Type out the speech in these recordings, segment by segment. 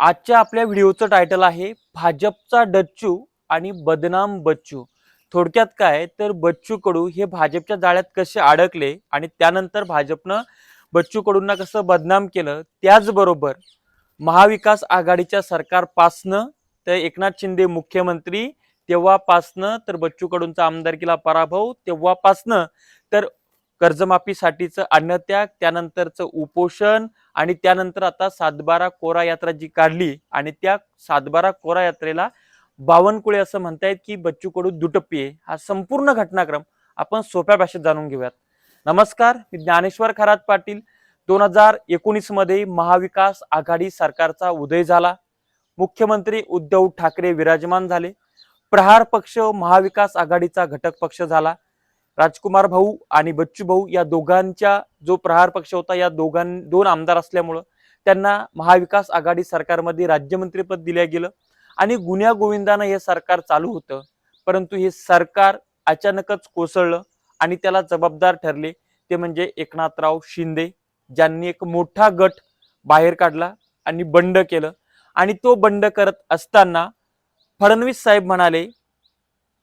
आजच्या आपल्या व्हिडिओचं टायटल आहे भाजपचा डच्चू आणि बदनाम बच्चू. थोडक्यात काय तर बच्चू कडू हे भाजपच्या जाळ्यात कसे अडकले आणि त्यानंतर भाजपनं बच्चू कडूंना कसं बदनाम केलं त्याचबरोबर महाविकास आघाडीच्या सरकारपासनं तर एकनाथ शिंदे मुख्यमंत्री तेव्हापासनं तर बच्चू कडूंचा आमदारकीला पराभव तेव्हापासनं तर कर्जमाफीसाठीचं अन्नत्याग त्यानंतरचं उपोषण आणि त्यानंतर आता सातबारा कोरा यात्रा जी काढली आणि त्या सातबारा कोरा यात्रेला बावनकुळे असं म्हणतायत की बच्चू कडू दुटप्पी हा संपूर्ण घटनाक्रम आपण सोप्या भाषेत जाणून घेऊयात. नमस्कार मी ज्ञानेश्वर खरात पाटील. दोन हजार एकोणीसमध्ये महाविकास आघाडी सरकारचा उदय झाला. मुख्यमंत्री उद्धव ठाकरे विराजमान झाले. प्रहार पक्ष महाविकास आघाडीचा घटक पक्ष झाला. राजकुमार भाऊ आणि बच्चू भाऊ या दोघांच्या जो प्रहार पक्ष होता या दोघां दोन आमदार असल्यामुळं त्यांना महाविकास आघाडी सरकारमध्ये राज्यमंत्रीपद दिलं गेलं आणि गुन्ह्या गोविंदानं हे सरकार चालू होतं. परंतु हे सरकार अचानकच कोसळलं आणि त्याला जबाबदार ठरले. ते म्हणजे एकनाथराव शिंदे. ज्यांनी एक मोठा गट बाहेर काढला आणि बंड केलं. आणि तो बंड करत असताना फडणवीस साहेब म्हणाले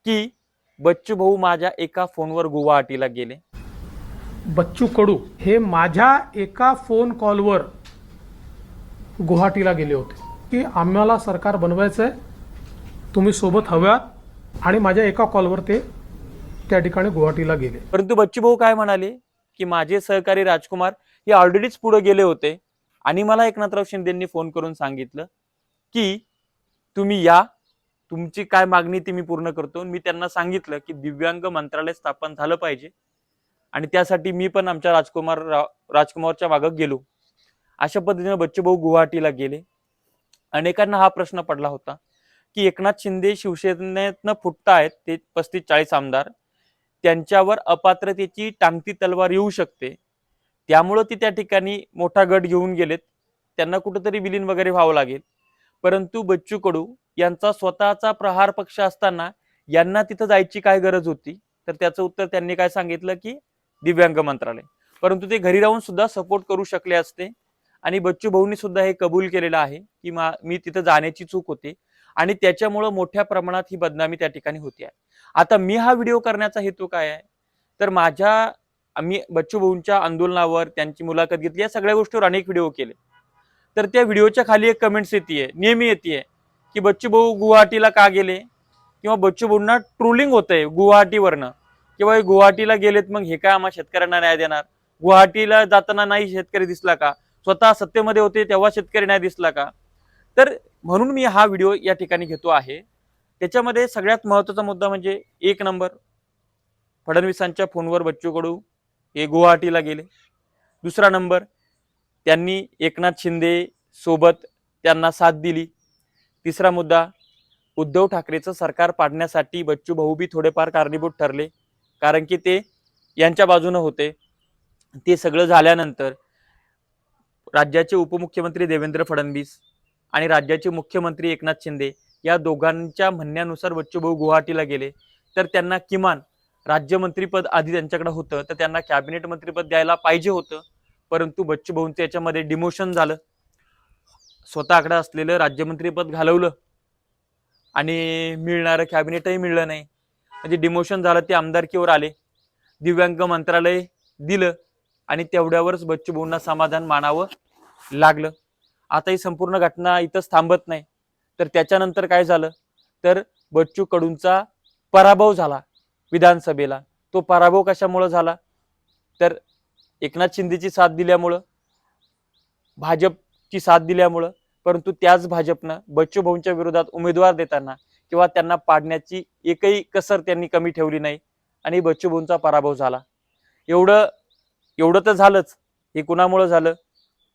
की बच्चू भाऊ माझ्या एका फोनवर गुवाहाटीला गेले. बच्चू कडू हे माझ्या एका फोन कॉलवर गुवाहाटीला गेले होते. की आम्हाला सरकार बनवायचं आहे तुम्ही सोबत हव्यात आणि माझ्या एका कॉलवर ते त्या ठिकाणी गुवाहाटीला गेले. परंतु बच्चू भाऊ काय म्हणाले की माझे सहकारी राजकुमार हे ऑलरेडीच पुढे गेले होते आणि मला एकनाथराव शिंदेंनी फोन करून सांगितलं की तुम्ही या तुमची काय मागणी ती मी पूर्ण करतो. मी त्यांना सांगितलं की दिव्यांग मंत्रालय स्थापन झालं पाहिजे. आणि त्यासाठी मी पण आमच्या राजकुमार राजकुमारच्या मागं गेलो. अशा पद्धतीने बच्चू भाऊ गुवाहाटीला गेले. अनेकांना हा प्रश्न पडला होता की एकनाथ शिंदे शिवसेनेतनं फुटतायत ते पस्तीस चाळीस आमदार. त्यांच्यावर अपात्रतेची टांगती तलवार येऊ शकते. त्यामुळं ती त्या ठिकाणी मोठा गट घेऊन गेलेत. त्यांना कुठंतरी विलीन वगैरे व्हावं लागेल. परंतु बच्चू कडू यांचा स्वतःचा प्रहार पक्ष असताना यांना तिथं जायची काय गरज होती? तर त्याचं उत्तर त्यांनी काय सांगितलं की दिव्यांग मंत्रालय. परंतु ते घरी राहून सुद्धा सपोर्ट करू शकले असते. आणि बच्चू भाऊंनी सुद्धा हे कबूल केलेलं आहे की मा मी तिथं जाण्याची चूक होती. आणि त्याच्यामुळं मोठ्या प्रमाणात ही बदनामी त्या ठिकाणी होती आहे. आता मी हा व्हिडिओ करण्याचा हेतू काय आहे? तर माझ्या मी बच्चू भाऊंच्या आंदोलनावर त्यांची मुलाखत घेतली या सगळ्या गोष्टीवर अनेक व्हिडिओ केले. तर त्या व्हिडिओच्या खाली एक कमेंट्स येते नेहमी येते की बच्चू भाऊ गुवाहाटीला का गेले? किंवा बच्चू भाऊंना ट्रोलिंग होतंय गुवाहाटीवरनं. किंवा गुवाहाटीला गेलेत मग हे काय आम्हा शेतकऱ्यांना न्याय देणार? गुवाहाटीला जाताना नाही शेतकरी दिसला का? स्वतः सत्तेमध्ये होते तेव्हा शेतकरी न्याय दिसला का? तर म्हणून मी हा व्हिडिओ या ठिकाणी घेतो आहे. त्याच्यामध्ये सगळ्यात महत्त्वाचा मुद्दा म्हणजे एक नंबर. फडणवीसांच्या फोनवर बच्चू कडू हे गुवाहाटीला गेले. दुसरा नंबर त्यांनी एकनाथ शिंदे सोबत त्यांना साथ दिली. तिसरा मुद्दा उद्धव ठाकरेचं सरकार पाडण्यासाठी बच्चू भाऊ बी थोडेफार कारणीभूत ठरले. कारण की ते यांच्या बाजूनं होते. ते सगळं झाल्यानंतर राज्याचे उपमुख्यमंत्री देवेंद्र फडणवीस आणि राज्याचे मुख्यमंत्री एकनाथ शिंदे या दोघांच्या म्हणण्यानुसार बच्चूभाऊ गुवाहाटीला गेले. तर त्यांना किमान राज्यमंत्रीपद आधी त्यांच्याकडे होतं तर त्यांना कॅबिनेट मंत्रीपद द्यायला पाहिजे होतं. परंतु बच्चूभाऊंचं याच्यामध्ये डिमोशन झालं. स्वतःकडे असलेलं राज्यमंत्रीपद घालवलं. आणि मिळणारं कॅबिनेटही मिळलं नाही. म्हणजे डिमोशन झालं ते आमदारकीवर आले. दिव्यांग मंत्रालय दिलं आणि तेवढ्यावरच बच्चू भाऊंना समाधान मानावं लागलं. आता ही संपूर्ण घटना इथंच थांबत नाही. तर त्याच्यानंतर काय झालं? तर बच्चू कडूंचा पराभव झाला विधानसभेला. तो पराभव कशामुळं झाला? तर एकनाथ शिंदेची साथ दिल्यामुळं भाजपची साथ दिल्यामुळं परंतु त्याच भाजपनं बच्चू भाऊंच्या विरोधात उमेदवार देताना किंवा त्यांना पाडण्याची एकही कसर त्यांनी कमी ठेवली नाही आणि बच्चू भाऊंचा पराभव झाला. एवढं एवढं तर झालंच. हे कुणामुळं झालं?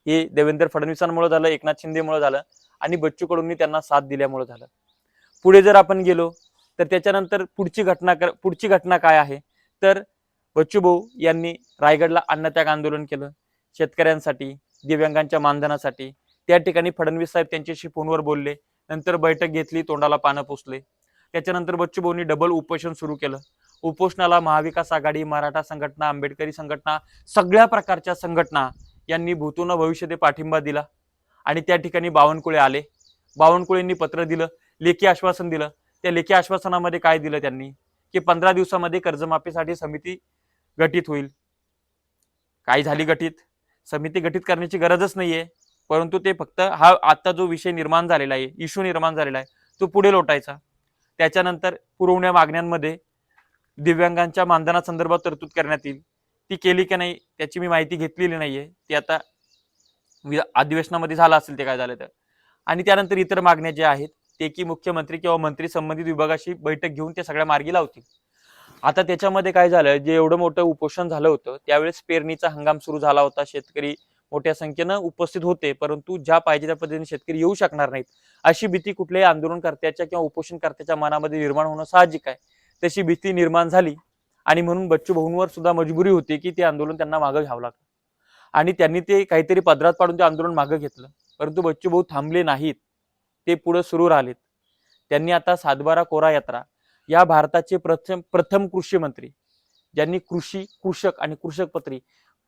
हे देवेंद्र फडणवीसांमुळे झालं एकनाथ शिंदेमुळे झालं आणि बच्चू कडूंनी त्यांना साथ दिल्यामुळे झालं. पुढे जर आपण गेलो तर त्याच्यानंतर पुढची घटना कर- पुढची घटना काय आहे? तर बच्चू भाऊ यांनी रायगडला अन्नत्याग आंदोलन केलं. शेतकऱ्यांसाठी दिव्यांगांच्या मानधनासाठी त्या ठिकाणी फडणवीस साहेब त्यांच्याशी फोनवर बोलले. नंतर बैठक घेतली तोंडाला पानं पुसले. त्याच्यानंतर बच्चू भाऊंनी डबल उपोषण सुरू केलं. उपोषणाला महाविकास आघाडी मराठा संघटना आंबेडकरी संघटना सगळ्या प्रकारच्या संघटना यांनी भूतून भविष्य पाठिंबा दिला आणि त्या ठिकाणी बावनकुळे आले. बावनकुळेंनी पत्र दिलं लेखी आश्वासन दिलं. त्या लेखी आश्वासनामध्ये काय दिलं त्यांनी? की पंधरा दिवसामध्ये कर्जमाफीसाठी समिती गठीत होईल. काय झाली गठीत? समिती गठीत करण्याची गरजच नाहीये. परंतु ते फक्त हा आता जो विषय निर्माण झालेला आहे इश्यू निर्माण झालेला आहे तो पुढे लोटायचा. त्याच्यानंतर पुरवण्या मागण्यांमध्ये दिव्यांगांच्या मानधनासंदर्भात तरतूद करण्यात येईल. ती केली की नाही त्याची मी माहिती घेतलेली नाहीये. ती आता अधिवेशनामध्ये झालं असेल ते काय झालं तर. आणि त्यानंतर इतर मागण्या ज्या आहेत ते की मुख्यमंत्री किंवा मंत्री संबंधित विभागाशी बैठक घेऊन ते सगळ्या मार्गी लावतील. आता त्याच्यामध्ये काय झालं जे एवढं मोठं उपोषण झालं होतं त्यावेळेस पेरणीचा हंगाम सुरू झाला होता. शेतकरी मोठ्या संख्येनं उपस्थित होते परंतु ज्या पाहिजे त्या पद्धतीने शेतकरी येऊ शकणार नाहीत अशी भीती कुठल्याही आंदोलनकर्त्याच्या किंवा उपोषणकर्त्याच्या मनामध्ये निर्माण होणं साहजिक आहे. तशी भीती निर्माण झाली आणि म्हणून बच्चू भाऊंवर सुद्धा मजबुरी होती की ते आंदोलन त्यांना मागं घ्यावं लागलं. आणि त्यांनी ते काहीतरी पदरात पाडून ते आंदोलन मागं घेतलं. परंतु बच्चू भाऊ थांबले नाहीत ते पुढे सुरू राहिलेत. त्यांनी आता सातबारा कोरा यात्रा या भारताचे प्रथम प्रथम कृषी मंत्री ज्यांनी कृषी कृषक आणि कृषक पत्री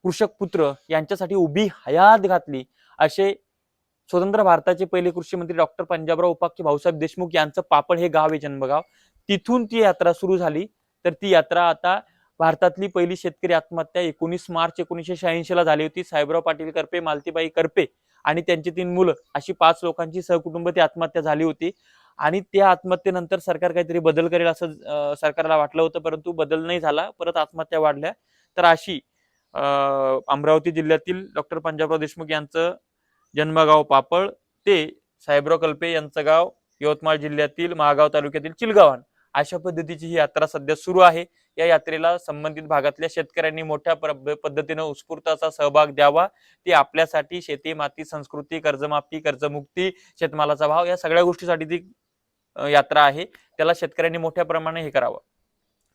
कृषक पुत्र यांच्यासाठी उभी हयात घातली. असे स्वतंत्र भारताचे पहिले कृषी मंत्री डॉक्टर पंजाबराव उपाख्य भाऊसाहेब देशमुख यांचं पापड हे गाव आहे जन्मगाव. तिथून ती यात्रा सुरू झाली. तर ती यात्रा आता भारतातली पहिली शेतकरी आत्महत्या एकोणीस मार्च एकोणीसशे शहाऐंशी ला झाली होती. साहेबराव पाटील करपे मालतीबाई करपे आणि त्यांची तीन मुलं अशी पाच लोकांची सहकुटुंब ती आत्महत्या झाली होती. आणि त्या आत्महत्येनंतर सरकार काहीतरी बदल करेल असं सरकारला वाटलं होतं. परंतु बदल नाही झाला. परत आत्महत्या वाढल्या. तर अशी अमरावती जिल्ह्यातील डॉक्टर पंजाबराव देशमुख यांचं जन्मगाव पापळ ते साहेबराव कल्पे यांचं गाव यवतमाळ जिल्ह्यातील महागाव तालुक्यातील चिलगावान. अशा पद्धतीची ही यात्रा सध्या सुरू आहे. या यात्रेला संबंधित भागातल्या शेतकऱ्यांनी मोठ्या प्र- पद्धतीनं उत्स्फूर्त असा सहभाग द्यावा. ती आपल्यासाठी शेती माती संस्कृती कर्जमाफी कर्जमुक्ती शेतमालाचा भाव या सगळ्या गोष्टीसाठी ती यात्रा आहे. त्याला शेतकऱ्यांनी मोठ्या प्रमाणे हे करावं.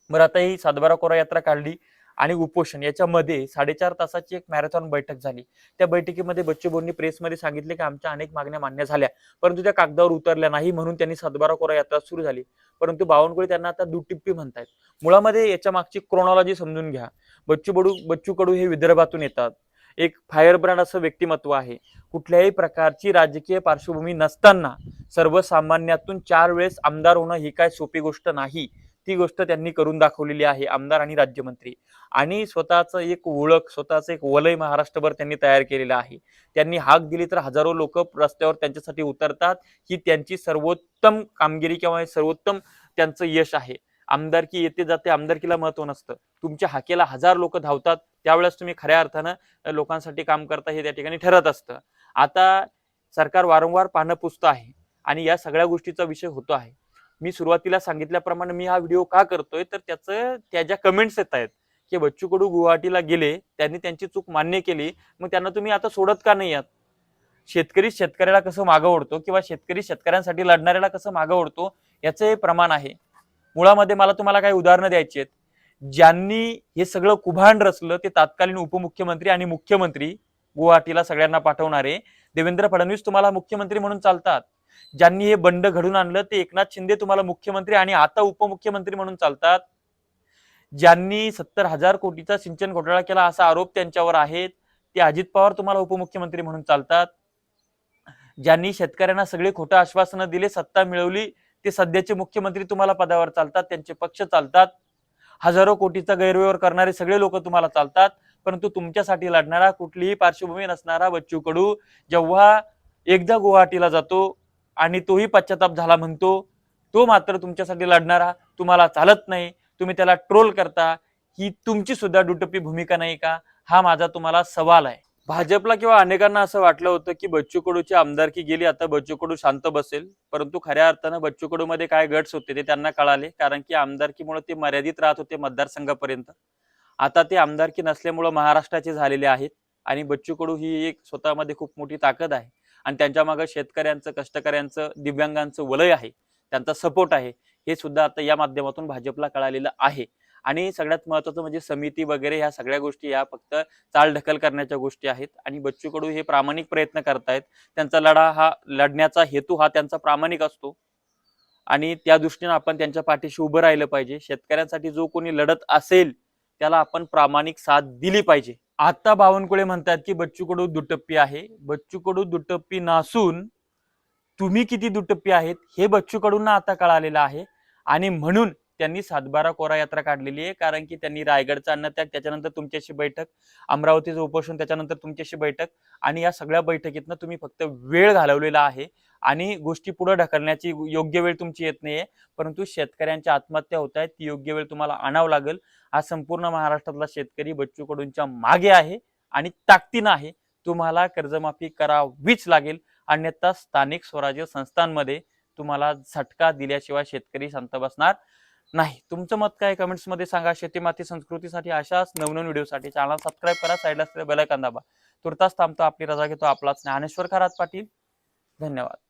बरं आता ही सातबारा कोरा यात्रा काढली. आणि उपोषण याच्यामध्ये साडेचार तासाची एक मॅरेथॉन बैठक झाली. त्या बैठकीमध्ये बच्चू भाऊंनी प्रेसमध्ये सांगितले की आमच्या अनेक मागण्या मान्य झाल्या. परंतु त्या कागदावर उतरल्या नाही म्हणून त्यांनी सातबारा कोरा यात्रा सुरू झाली. परंतु बावनकुळे त्यांना आता दुटिप्पी म्हणतायत. मुळामध्ये याच्या मागची क्रोनॉलॉजी समजून घ्या. बच्चू बडू बच्चू कडू हे विदर्भातून येतात. एक फायरब्रँड असं व्यक्तिमत्व आहे. कुठल्याही प्रकारची राजकीय पार्श्वभूमी नसताना सर्वसामान्यातून चार वेळेस आमदार होणं ही काय सोपी गोष्ट नाही. ती गोष्ट त्यांनी करून दाखवलेली आहे आमदार आणि राज्यमंत्री. आणि स्वतःचं एक ओळख स्वतःचं एक वलय महाराष्ट्रभर त्यांनी तयार केलेलं आहे. त्यांनी हाक दिली तर हजारो लोक रस्त्यावर त्यांच्यासाठी उतरतात. ही त्यांची सर्वोत्तम कामगिरी किंवा सर्वोत्तम त्यांचं यश आहे. आमदारकी येते जाते आमदारकीला महत्त्व नसतं. तुमच्या हाकेला हजार लोक धावतात त्यावेळेस तुम्ही खऱ्या अर्थानं लोकांसाठी काम करता हे त्या ठिकाणी ठरत असतं. आता सरकार वारंवार पानं पुसतं आहे आणि या सगळ्या गोष्टीचा विषय होतो आहे. मी सुरुवातीला सांगितल्याप्रमाणे मी हा व्हिडिओ का करतोय तर त्याचं त्या ज्या कमेंट्स येत आहेत की बच्चू कडू गुवाहाटीला गेले त्यांनी त्यांची चूक मान्य केली मग त्यांना तुम्ही आता सोडत का नाही आहात? शेतकरी शेतकऱ्याला कसं मागं ओढतो किंवा शेतकरी शेतकऱ्यांसाठी लढणाऱ्याला कसं मागं ओढतो याचं हे प्रमाण आहे. मुळामध्ये मला तुम्हाला काही उदाहरणं द्यायची आहेत. ज्यांनी हे सगळं कुभांड रचलं ते तात्कालीन उपमुख्यमंत्री आणि मुख्यमंत्री गुवाहाटीला सगळ्यांना पाठवणारे. देवेंद्र फडणवीस तुम्हाला मुख्यमंत्री म्हणून चालतात. ज्यांनी हे बंड घडून आणलं ते एकनाथ शिंदे तुम्हाला मुख्यमंत्री आणि आता उपमुख्यमंत्री म्हणून चालतात. ज्यांनी सत्तर हजार कोटीचा सिंचन घोटाळा केला असा आरोप त्यांच्यावर आहेत ते अजित पवार तुम्हाला उपमुख्यमंत्री म्हणून चालतात. ज्यांनी शेतकऱ्यांना सगळे खोटं आश्वासनं दिले सत्ता मिळवली ते सध्याचे मुख्यमंत्री तुम्हाला पदावर चालतात त्यांचे पक्ष चालतात. हजारो कोटीचा गैरव्यवहार करणारे सगळे लोक तुम्हाला चालतात परंतु तुमच्यासाठी लढणारा कुठलीही पार्श्वभूमी नसणारा बच्चू कडू जेव्हा एकदा गुवाहाटीला जातो आणि तोही पश्चाताप झाला म्हणतो तो मात्र तुमच्यासाठी लढणारा तुम्हाला चालत नाही तुम्ही त्याला ट्रोल करता ही तुमची सुद्धा दुटप्पी भूमिका नाही का? हा माझा तुम्हाला सवाल आहे. भाजपला किंवा अनेकांना असं वाटलं होतं की बच्चू कडूची आमदारकी गेली आता बच्चू कडू शांत बसेल. परंतु खऱ्या अर्थानं बच्चू कडू मध्ये काय गट्स होते ते त्यांना कळाले कारण की आमदारकीमुळे ते मर्यादित राहत होते मतदारसंघापर्यंत. आता ते आमदारकी नसल्यामुळं महाराष्ट्राचे झालेले आहेत आणि बच्चू कडू ही एक स्वतःमध्ये खूप मोठी ताकद आहे. आणि त्यांच्या मागे शेतकऱ्यांचं कष्टकऱ्यांचं दिव्यांगांचं वलय आहे. त्यांचा सपोर्ट आहे. हे सुद्धा आता या माध्यमातून भाजपला कळालेलं आहे. आणि सगळ्यात महत्वाचं म्हणजे समिती वगैरे ह्या सगळ्या गोष्टी या फक्त चालढकल करण्याच्या गोष्टी आहेत. आणि बच्चू कडू हे प्रामाणिक प्रयत्न करतायत. त्यांचा लढा हा लढण्याचा हेतू हा त्यांचा प्रामाणिक असतो. आणि त्या दृष्टीने आपण त्यांच्या पाठीशी उभं राहिलं पाहिजे. शेतकऱ्यांसाठी जो कोणी लढत असेल त्याला आपण प्रामाणिक साथ दिली पाहिजे. आता बावनकुळे म्हणतात की बच्चू कडू दुटप्पी आहे. बच्चू कडू दुटप्पी नसून तुम्ही किती दुटप्पी आहेत हे बच्चू कडूंना आता कळालेलं आहे. आणि म्हणून त्यांनी सातबारा कोरा यात्रा काढलेली आहे. कारण की त्यांनी रायगडचा अन्नत्याग त्याच्यानंतर तुमच्याशी बैठक अमरावतीचं उपोषण त्याच्यानंतर तुमच्याशी बैठक आणि या सगळ्या बैठकीतनं तुम्ही फक्त वेळ घालवलेला आहे. आणि गोष्टी पुढे ढकलण्याची योग्य वेळ तुमची येत नाहीये. परंतु शेतकऱ्यांच्या आत्महत्या होत आहेत. ती योग्य वेळ तुम्हाला आणावं लागेल. हा संपूर्ण महाराष्ट्रातला शेतकरी बच्चू कडूंच्या मागे आहे आणि ताकदीनं आहे. तुम्हाला कर्जमाफी करावीच लागेल. अन्यथा स्थानिक स्वराज्य संस्थांमध्ये तुम्हाला झटका दिल्याशिवाय शेतकरी शांत बसणार नाही. तुमचं मत काय? कमेंट्समध्ये सांगा. शेतीमाती संस्कृतीसाठी अशाच नवनवीन व्हिडिओसाठी चॅनल सबस्क्राईब करा. साईडला असलेल्या बेलायकन दाबा. तुर्तास थांबतो. आपली रजा घेतो. आपलाच ज्ञानेश्वर खरात पाटील. धन्यवाद.